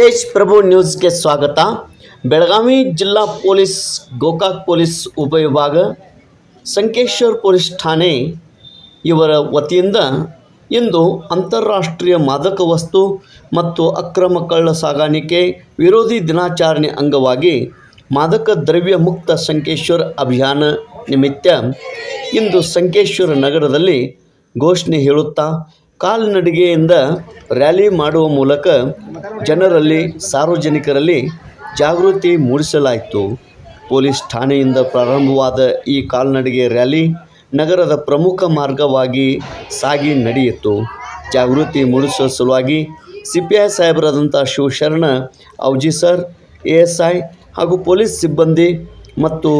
ತೇಜ್ ಪ್ರಭು ನ್ಯೂಸ್ಗೆ ಸ್ವಾಗತ. ಬೆಳಗಾವಿ ಜಿಲ್ಲಾ ಪೊಲೀಸ್, ಗೋಕಾಕ್ ಪೊಲೀಸ್ ಉಪವಿಭಾಗ ಸಂಕೇಶ್ವರ್ ಪೊಲೀಸ್ ಠಾಣೆ ಇವರ ವತಿಯಿಂದ ಇಂದು ಅಂತಾರಾಷ್ಟ್ರೀಯ ಮಾದಕ ವಸ್ತು ಮತ್ತು ಅಕ್ರಮ ಕಳ್ಳ ಸಾಗಾಣಿಕೆ ವಿರೋಧಿ ದಿನಾಚರಣೆ ಅಂಗವಾಗಿ ಮಾದಕ ದ್ರವ್ಯ ಮುಕ್ತ ಸಂಕೇಶ್ವರ್ ಅಭಿಯಾನ ನಿಮಿತ್ತ ಇಂದು ಸಂಕೇಶ್ವರ ನಗರದಲ್ಲಿ ಘೋಷಣೆ ಹೇಳುತ್ತಾ ಕಾಲ್ನಡಿಗೆಯಿಂದ ರ್ಯಾಲಿ ಮಾಡುವ ಮೂಲಕ ಜನರಲ್ಲಿ, ಸಾರ್ವಜನಿಕರಲ್ಲಿ ಜಾಗೃತಿ ಮೂಡಿಸಲಾಯಿತು. ಪೊಲೀಸ್ ಠಾಣೆಯಿಂದ ಪ್ರಾರಂಭವಾದ ಈ ಕಾಲ್ನಡಿಗೆ ರ್ಯಾಲಿ ನಗರದ ಪ್ರಮುಖ ಮಾರ್ಗವಾಗಿ ಸಾಗಿ ನಡೆಯಿತು. ಜಾಗೃತಿ ಮೂಡಿಸುವ ಸಲುವಾಗಿ C P I ಸಾಹೇಬರಾದಂಥ Shivasharana, Auji sir A S I ಹಾಗೂ ಪೊಲೀಸ್ ಸಿಬ್ಬಂದಿ ಮತ್ತು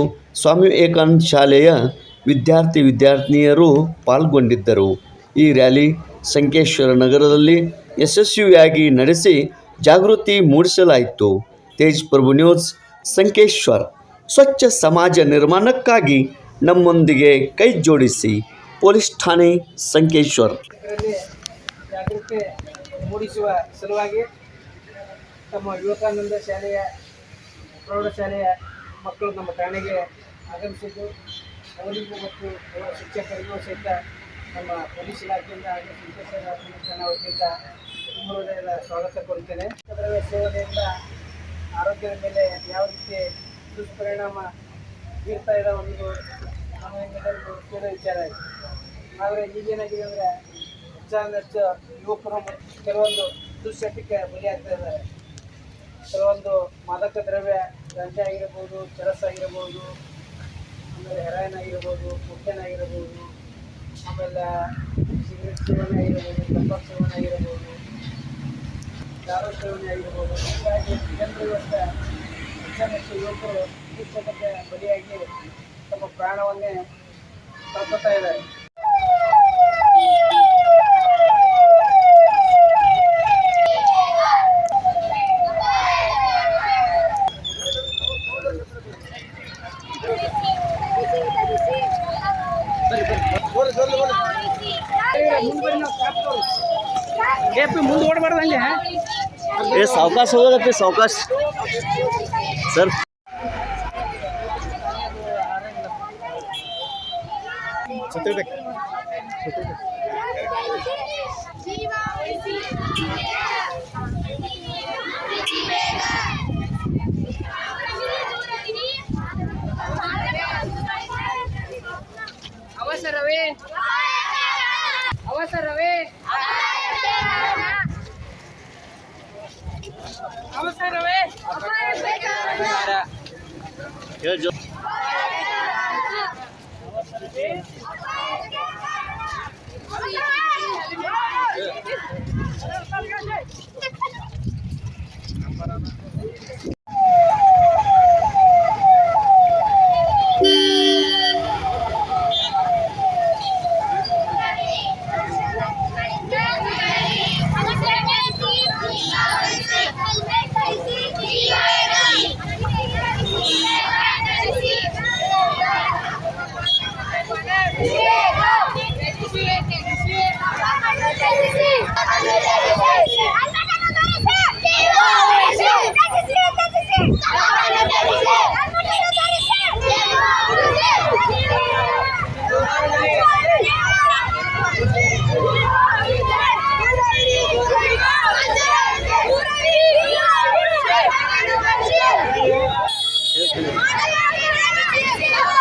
ಸ್ವಾಮಿ ವಿವೇಕಾನಂದ ಶಾಲೆಯ ವಿದ್ಯಾರ್ಥಿ, ವಿದ್ಯಾರ್ಥಿನಿಯರು ಪಾಲ್ಗೊಂಡಿದ್ದರು. ಈ ರ್ಯಾಲಿ ಸಂಕೇಶ್ವರ ನಗರದಲ್ಲಿ ಯಶಸ್ವಿಯಾಗಿ ನಡೆಸಿ ಜಾಗೃತಿ ಮೂಡಿಸಲಾಯಿತು. ತೇಜ್ ಪ್ರಭು ನ್ಯೂಸ್, ಸಂಕೇಶ್ವರ್. ಸ್ವಚ್ಛ ಸಮಾಜ ನಿರ್ಮಾಣಕ್ಕಾಗಿ ನಮ್ಮೊಂದಿಗೆ ಕೈ ಜೋಡಿಸಿ, ಪೊಲೀಸ್ ಠಾಣೆ ಸಂಕೇಶ್ವರ್. ಜಾಗೃತಿ ಮೂಡಿಸುವ ಸಲುವಾಗಿ ತಮ್ಮ ವಿವೇಕಾನಂದ ಶಾಲೆಯ, ಪ್ರೌಢಶಾಲೆಯ ಮಕ್ಕಳು ನಮ್ಮ ಠಾಣೆಗೆ ಆಗಮಿಸಿದ್ದು. ಅವರಿಗೂ ಮತ್ತು ಅವರ ಶಿಕ್ಷಕರಿಗೂ ಸಹಿತ ನಮ್ಮ ಪೊಲೀಸ್ ಇಲಾಖೆಯಿಂದ ಹಾಗೂ ಸಂತೋಷದ ಜನ ವತಿಯಿಂದ ಹೃದಯದ ಸ್ವಾಗತ ಕೊಡ್ತೇನೆ ದ್ರವ್ಯ ಸೇವನೆಯಿಂದ ಆರೋಗ್ಯದ ಮೇಲೆ ಯಾವ ರೀತಿ ದುಷ್ಪರಿಣಾಮ ಬೀರ್ತಾ ಇರೋ ಒಂದು ತಿಳಿದ ವಿಚಾರ ಇದೆ. ಆದರೆ ಈಗೇನಾಗಿದೆ ಅಂದರೆ ಹೆಚ್ಚಾದಷ್ಟು ಯುವಕರು ಕೆಲವೊಂದು ದುಶ್ಚಟಕ್ಕೆ ಬಲಿಯಾಗ್ತಾ ಇದ್ದಾರೆ. ಕೆಲವೊಂದು ಮಾದಕ ದ್ರವ್ಯ ಗಂಜೆ ಆಗಿರ್ಬೋದು ಚರಸ್ ಆಗಿರ್ಬೋದು, ಆಮೇಲೆ ಹೆರಾಯಿನ್ ಆಗಿರ್ಬೋದು ಮುಖ್ಯನಾಗಿರ್ಬೋದು ಆಮೇಲೆ ಸಿಗರೆಟ್ ಸೇವನೆ ಆಗಿರ್ಬೋದು ತಂಬಾಕು ಸೇವನೆ ಆಗಿರ್ಬೋದು ದಾರು ಸೇವನೆ ಆಗಿರ್ಬೋದು, ಹೀಗಾಗಿ ಜನರು ಇವತ್ತು ಹೆಚ್ಚಾನೆಚ್ಚು ಯುವಕರು ದುಶ್ಚಟಕ್ಕೆ ಬಲಿಯಾಗಿ ತಮ್ಮ ಪ್ರಾಣವನ್ನೇ ತಪ್ಪುತ್ತಾ ಇದ್ದಾರೆ. ಮುಂದೆ ಓಡಬಾರ್ದು ಅಲ್ಲಿ ಏ ಸಾವಕಾಶ ಹೋಗೋದಕ್ಕೆ ಸಾವಕಾಶ ಸರ್ ಅವಸರವೇ ಅವಸರವೇ ಅವಸರವೇ Thank you.